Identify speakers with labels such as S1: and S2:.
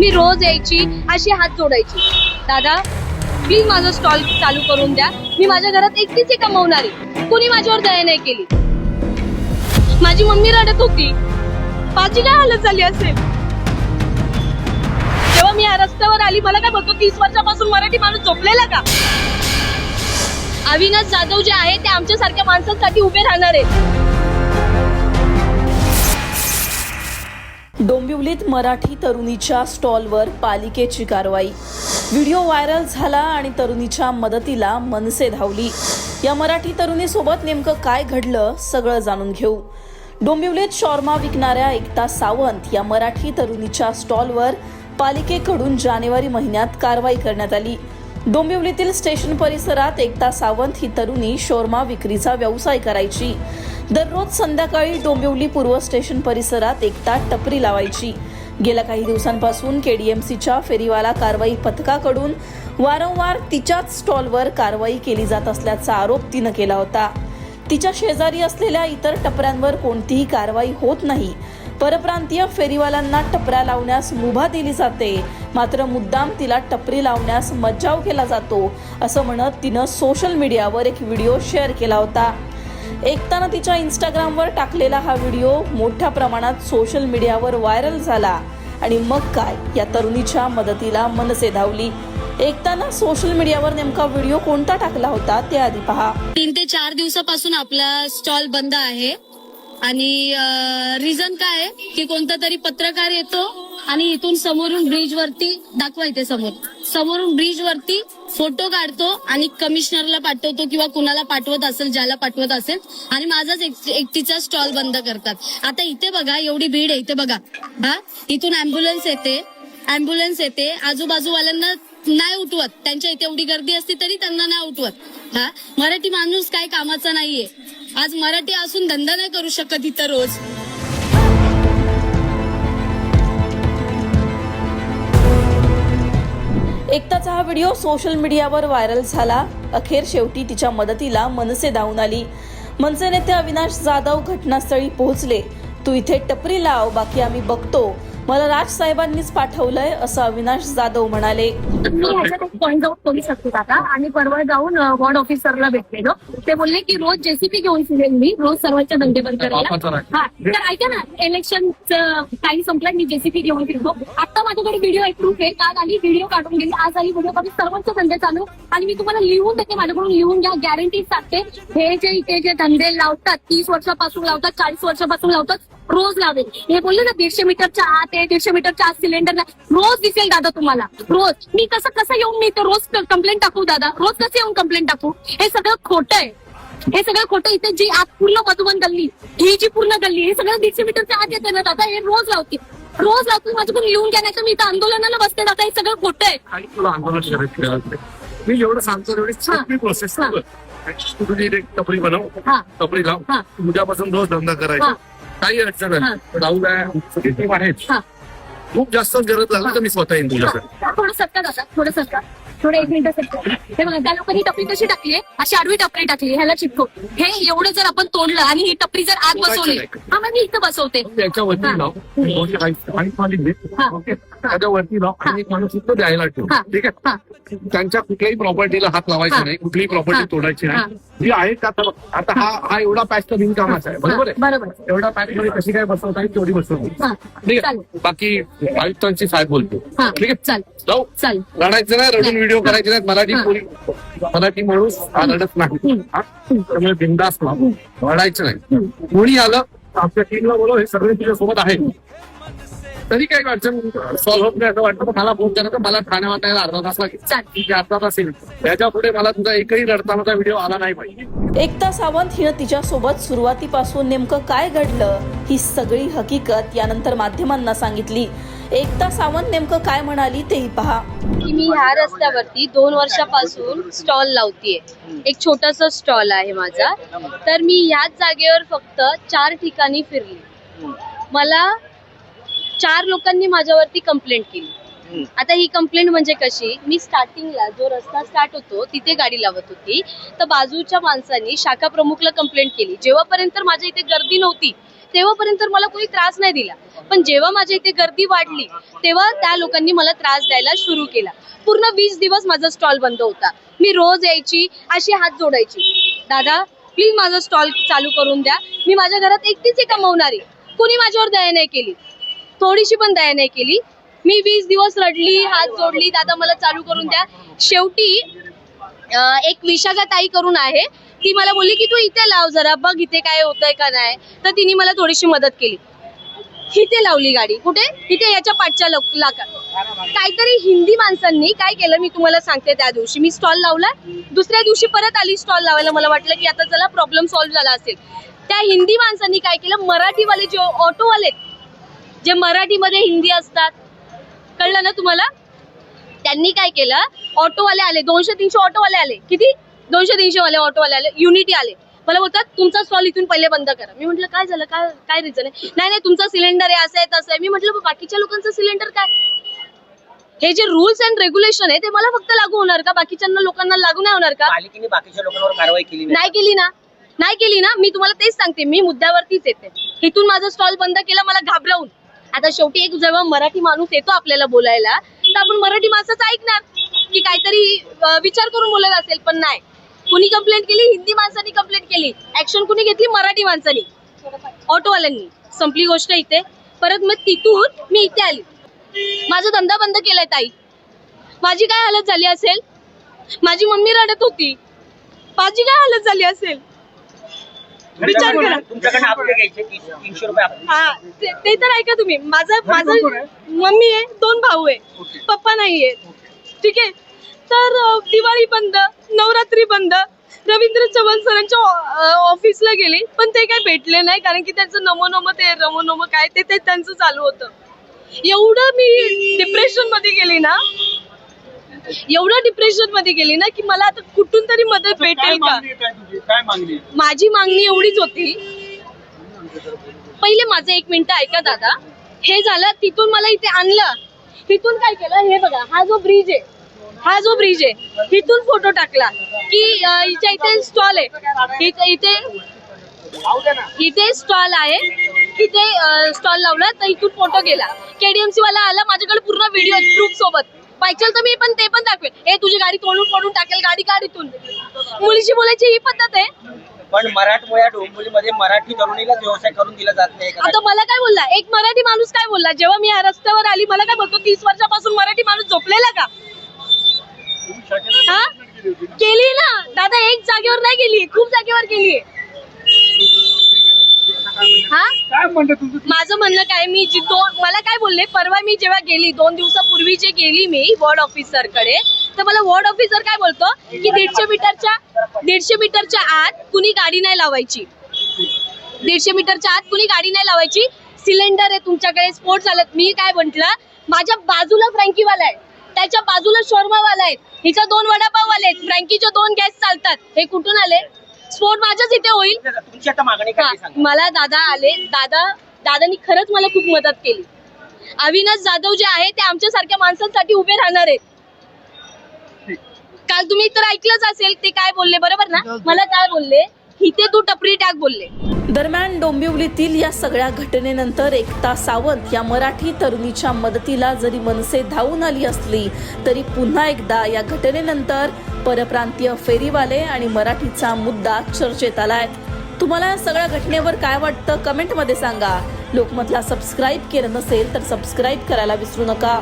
S1: मी रोज यायची अशी हात जोडायची. दादा प्लीज माझा स्टॉल चालू करून द्या. मी माझ्या घरात एकटीच आहे कमवणारी. कुणी माझ्यावर दया नाही केली. माझी मम्मी रडत होती. माझी काय हालत झाली असेल. जेव्हा मी या रस्त्यावर आली. मला काय बघतो तीस वर्षापासून मराठी माणूस झोपलेला का? अविनाश जाधव जे आहे ते आमच्यासारख्या माणसांसाठी उभे राहणार आहेत.
S2: डोंबिवलीत मराठी तरुणीच्या स्टॉलवर पालिकेची कारवाई. व्हिडिओ व्हायरल झाला आणि तरुणीच्या मदतीला मनसे धावली. या मराठी तरुणीसोबत नेमकं काय घडलं सगळं जाणून घेऊ. डोंबिवलीत शॉर्मा विकणाऱ्या एकता सावंत या मराठी तरुणीच्या स्टॉलवर पालिकेकडून जानेवारी महिन्यात कारवाई करण्यात आली. डोंबिवलीतील स्टेशन परिसरात एकता सावंत ही तरुणी शोरमा विक्रीचा व्यवसाय करायची. दररोज संध्याकाळी डोंबिवली पूर्व स्टेशन परिसरात एकता टपरी लावायची. गेल्या काही दिवसांपासून केडीएमसीच्या फेरीवाला कारवाई पथकाकडून वारंवार तिच्याच स्टॉलवर कारवाई केली जात असल्याचा आरोप तिनं केला होता. तिच्या शेजारी असलेल्या इतर टपऱ्यांवर कोणतीही कारवाई होत नाही. परप्रांतीय फेरीवाल्यांना टपऱ्या लावण्यास मुभा दिली जाते. मात्र मुद्दाम तिला टपरी लावण्यास मज्जाव केला जातो असं म्हणत तिनं सोशल मीडियावर एक व्हिडिओ शेअर केला होता. एकतानं तिच्या इंस्टाग्रामवर टाकलेला हा व्हिडिओ मोठ्या प्रमाणात सोशल मीडियावर व्हायरल झाला आणि मग काय या तरुणीच्या मदतीला मनसे धावली. एकताना सोशल मीडियावर नेमका व्हिडिओ कोणता टाकला होता ते आधी पहा.
S1: तीन ते चार दिवसापासून आपला स्टॉल बंद आहे. आणि रिझन काय आहे? की कोणता तरी पत्रकार येतो आणि इथून समोरून ब्रिज वरती दाखवा इथे समोर. समोरून ब्रिज वरती फोटो काढतो आणि कमिशनरला पाठवतो किंवा कुणाला पाठवत असेल ज्याला पाठवत असेल आणि माझाच एक- एकटीचा स्टॉल बंद करतात. आता इथे बघा एवढी भीड आहे इथे बघा. हा? इथून अँब्युलन्स येते अँब्युलन्स येते. आजूबाजूवाल्यांना नाही उठवत. त्यांच्या इथे एवढी गर्दी असती तरी त्यांना नाही उठवत. हा? मराठी माणूस काय कामाचा नाहीये. आज मराठी असून धंदा नाही करू शकत इथं रोज.
S2: एकताचा हा व्हिडिओ सोशल मीडियावर व्हायरल झाला. अखेर शेवटी तिच्या मदतीला मनसे धावून आली. मनसे नेते अविनाश जाधव घटनास्थळी पोहोचले. तू इथे टपरी लाव बाकी आम्ही बघतो. मला राज साहेबांनीच पाठवलंय असं अविनाश जाधव म्हणाले.
S3: मी ह्याच्यात एक पॉईंट आउट करू शकते आता आणि परवा जाऊन वॉर्ड ऑफिसरला भेटलेलो. ते बोलले की रोज जेसीपी घेऊन फिरेल मी रोज सर्वांच्या धंदे बंद करायला हा तर ऐका ना इलेक्शन टाइम संपला मी जेसीपी घेऊन फिरतो. आता माझ्याकडे व्हिडिओ प्रूफ आहे. काल आली व्हिडिओ काढून गेली आज आली व्हिडिओ काढून सर्वांचे धंदे चालू. आणि मी तुम्हाला लिहून देते माझ्याकडून लिहून घ्या गॅरंटी सांगते. हे जे इथे जे धंदे लावतात तीस वर्षापासून लावतात चाळीस वर्षापासून लावतात रोज लावेल. हे बोलले ना दीडशे मीटरच्या आत आहे दीडशे मीटरच्या आत सिलेंडर रोज दिसेल दादा तुम्हाला. रोज. मी कसं कसं येऊन मी इथे रोज कंप्लेंट टाकू दादा? रोज कसं येऊन कंप्लेंट टाकू? हे सगळं खोटं आहे. हे सगळं खोटं इथे जी आत पूर्ण मधुबन गल्ली ही जी पूर्ण गल्ली हे सगळं दीडशे मीटरच्या आत येते ना दादा? हे रोज लावते. रोज लावते. माझ्याकडून लिहून तर मी इथं आंदोलनाला बसते दादा. हे सगळं खोटं आहे.
S4: तुला आंदोलन करायची. मी जेवढं सांगतो तेवढी सोपी प्रोसेस
S3: हा.
S4: तू तुझी एक टपरी बनव.
S3: हा.
S4: टपरी लाव.
S3: हा.
S4: उद्यापासून रोज धंदा
S3: हा.
S4: करायचा काही अडचण
S3: हा.
S4: नाही राहू द्या. सगळी टीम आहेच
S3: हा.
S4: खूप जास्त गरज लागली तर मी स्वतः येईन तुझ्याकडे.
S3: थोडं सत्ता दादा थोडं सत्ता थोडं एक मिनिट हे बघा त्या लोकांनी टपरी कशी टाकली आहे? अशी आडवी टपरी टाकली ह्याला चिपको. हे एवढं जर आपण तोडलं आणि ही टपरी जर आत बसवली हा मग मी इथं बसवते.
S4: त्याच्यावरती माणूस इथं द्यायला ठेव. ठीक. आहे? त्यांच्या कुठल्याही प्रॉपर्टीला हात लावायचा. नाही कुठलीही प्रॉपर्टी. तोडायची. नाही. जी आहे का आता आता हा हा एवढा पॅच तर बिनकामाचा आहे बरोबर आहे?
S3: बरोबर.
S4: एवढा पॅच मध्ये कशी काय बसवता येईल तेवढी बसवतो. ठीक आहे. बाकी आयुक्तांची साहेब बोलतो. ठीक आहे. जाऊ. लढायचं नाही रडून. व्हिडिओ करायचे नाहीत मराठी. पोरी मराठी माणूस हा रडत नाही? त्यामुळे बिंदास रडायचं नाही. कोणी आलं आमच्या टीमला बोलव हे सगळे तुझ्या सोबत आहेत तरी काही अडचण सॉल्व्ह होत नाही असं वाटतं तर मला फोन करा तर मला ठाण्यावर यायला अर्धा तास लागेल. आहे, अर्धा तास येईल. त्याच्या पुढे मला तुझा एकही रडतानाचा व्हिडिओ आला नाही पाहिजे.
S2: एकता सावंत हिनं तिच्यासोबत सुरुवातीपासून नेमकं काय घडलं ही सगळी हकीकत यानंतर माध्यमांना सांगितली. एकता सावंत नेमकं काय म्हणाली तेही पहा.
S1: की मी ह्या रस्त्यावरती दोन वर्षापासून स्टॉल लावतीये. एक छोटासा स्टॉल आहे माझा. तर मी ह्याच जागेवर फक्त चार ठिकाणी फिरली. मला चार लोकांनी माझ्यावरती कंप्लेंट केली. आता ही कंप्लेंट म्हणजे कशी? मी स्टार्टिंगला जो रस्ता स्टार्ट होतो तिथे गाडी लावत होती. तर बाजूच्या माणसांनी शाखा प्रमुखला कंप्लेंट केली. जेव्हापर्यंत माझ्या इथे गर्दी नव्हती तेव्हापर्यंत मला कोणी त्रास नाही दिला. पण जेव्हा माझ्या इथे गर्दी वाढली तेव्हा त्या लोकांनी मला त्रास द्यायला सुरू केला. पूर्ण वीस दिवस माझा स्टॉल बंद होता. मी रोज यायची अशी हात जोडायची. दादा प्लीज माझा स्टॉल चालू करून द्या. मी माझ्या घरात एकटीच आहे कमवणारी कोणी माझ्यावर दया नाही केली? थोडीशी पण दया नाही केली. मी वीस दिवस रडली हात जोडली दादा मला चालू करून द्या. शेवटी एक विशाखा ताई करून आहे. ती मला बोलली की तू इथे लाव जरा बघ इथे काय होतंय का नाही. तर तिने मला थोडीशी मदत केली. इथे लावली गाडी. कुठे? इथे याच्या पाठच्या लोक- लाका. काहीतरी हिंदी माणसांनी काय केलं मी तुम्हाला सांगते त्या दिवशी. मी स्टॉल लावला. दुसऱ्या दिवशी परत आली स्टॉल लावायला. मला वाटलं की आता चला प्रॉब्लेम सॉल्व्ह झाला असेल. त्या हिंदी माणसांनी काय केलं? मराठीवाले जे ऑटोवाले जे मराठीमध्ये हिंदी असतात कळलं ना तुम्हाला? त्यांनी काय केलं? ऑटोवाले आले. दोनशे तीनशे ऑटोवाले आले. किती? दोनशे तीनशे वाले ऑटोवाले आले युनिटी आले. मला बोलतात तुमचा स्टॉल इथून पहिले बंद करा. मी म्हटलं काय झालं? काय काय रिझन आहे? नाही नाही तुमचा सिलेंडर आहे असं आहे तसं आहे. मी म्हटलं "मग बाकीच्या लोकांचं सिलेंडर काय? हे जे रुल्स अँड रेग्युलेशन आहे ते मला फक्त लागू होणार का? बाकीच्यांना लोकांना लागू नाही होणार का?
S5: पालिकेने बाकीच्या लोकांवर कारवाई केली नाही.
S1: नाही केली ना. नाही केली ना. मी तुम्हाला तेच सांगते. मी मुद्द्यावरतीच येते. इथून माझा स्टॉल बंद केला मला घाबरवून. आता शेवटी एक जेव्हा मराठी माणूस येतो आपल्याला बोलायला तर आपण मराठी माणसाचं ऐकणार. की काहीतरी अं, विचार करून बोलत असेल पण नाही. कुणी कंप्लेंट केली? हिंदी माणसांनी कंप्लेंट केली. ऍक्शन कुणी घेतली? मराठी माणसांनी. ऑटोवाल्यांनी. संपली गोष्ट इथे. परत मग तिथून मी इथे आली. माझा धंदा बंद केलाय ताई. माझी काय हालत झाली असेल? माझी मम्मी रडत होती. माझी काय हालत झाली असेल? विचार करा. हा ते ते तर ऐका तुम्ही. माझं माझं मम्मी आहे दोन भाऊ आहे. पप्पा नाहीये. ठीक आहे? तर दिवाळी बंद. नवरात्री बंद. रवींद्र चव्हाण सरांच्या ऑफिसला गेली पण ते काय भेटले नाही कारण की त्यांचं नमो नमो ते रमो नमो काय ते ते त्यांचं चालू होतं. एवढं मी डिप्रेशनमध्ये गेली ना एवढं डिप्रेशनमध्ये गेली ना की मला आता कुठून तरी मदत भेटेल का? माझी मागणी एवढीच होती. पहिले माझं एक मिनिट ऐका दादा. हे झालं तिथून मला इथे आणलं. तिथून काय केलं हे बघा हा जो ब्रिज आहे हा जो ब्रिज आहे तिथून फोटो टाकला की अं, इथे इथे स्टॉल आहे. इथे इथे स्टॉल आहे. इथे स्टॉल लावला तर इथून फोटो गेला. केडीएमसी वाला आला माझ्याकडे पूर्ण व्हिडिओ प्रूफ सोबत. पाहिजे तर मी पण ते पण दाखवेन. हे तुझी गाडी तोडून फोडून टाकेल गाडी गाडीतून मुलीशी बोलायची ही पद्धत आहे.
S5: पण मराठमोळ्या डोंबिवलीमध्ये मराठी तरुणीलाच व्यवसाय करून दिला जात नाही?
S1: आता मला काय बोलला? एक मराठी माणूस काय बोलला? जेव्हा मी या रस्त्यावर आली मला काय बोलतो तीस वर्षापासून मराठी माणूस झोपलेला का? हा? केली ना. दादा एक जागेवर नाही गेली. खूप जागेवर गेली. हा? माझं म्हणणं काय मी जी दोन मला काय बोलले परवा मी जेव्हा गेली दोन दिवसापूर्वी जे गेली मी वॉर्ड ऑफिसरकडे तर मला वॉर्ड ऑफिसर काय बोलतो की दीडशे मीटरच्या दीडशे मीटरच्या आत कुणी गाडी नाही लावायची. दीडशे मीटरच्या आत कुणी गाडी नाही लावायची. सिलेंडर आहे तुमच्याकडे स्फोट झालेत मी काय म्हंटल माझ्या बाजूला फ्रँकीवाला आहे. त्याच्या बाजूला शोरमावाला आहे हिच्या दोन वडापाववाले आहेत. फ्रँकीचे दोन गॅस चालतात. हे कुठून आले? स्फोट माझ्याच इथे होईल.
S5: तुमची आता मागणी काय ते सांगा.
S1: मला दादा आले. दादा दादानी खरंच मला खूप मदत केली. अविनाश जाधव जे आहे ते आमच्या सारख्या माणसांसाठी उभे राहणार आहेत. काल तुम्ही तर ऐकलंच असेल ते काय बोलले बरोबर ना? मला काय बोलले? इथे तू टपरी टाक बोलले.
S2: दरम्यान डोंबिवलीतील या सगळ्या घटनेनंतर एकता सावंत या मराठी तरुणीच्या मदतीला जरी मनसे धावून आली असली तरी पुन्हा एकदा या घटनेनंतर परप्रांतीय फेरीवाले आणि मराठीचा मुद्दा चर्चेत आलाय. तुम्हाला या सगळ्या घटनेवर काय वाटतं कमेंटमध्ये सांगा. लोकमतला सबस्क्राईब केलं नसेल तर सबस्क्राईब करायला विसरू नका.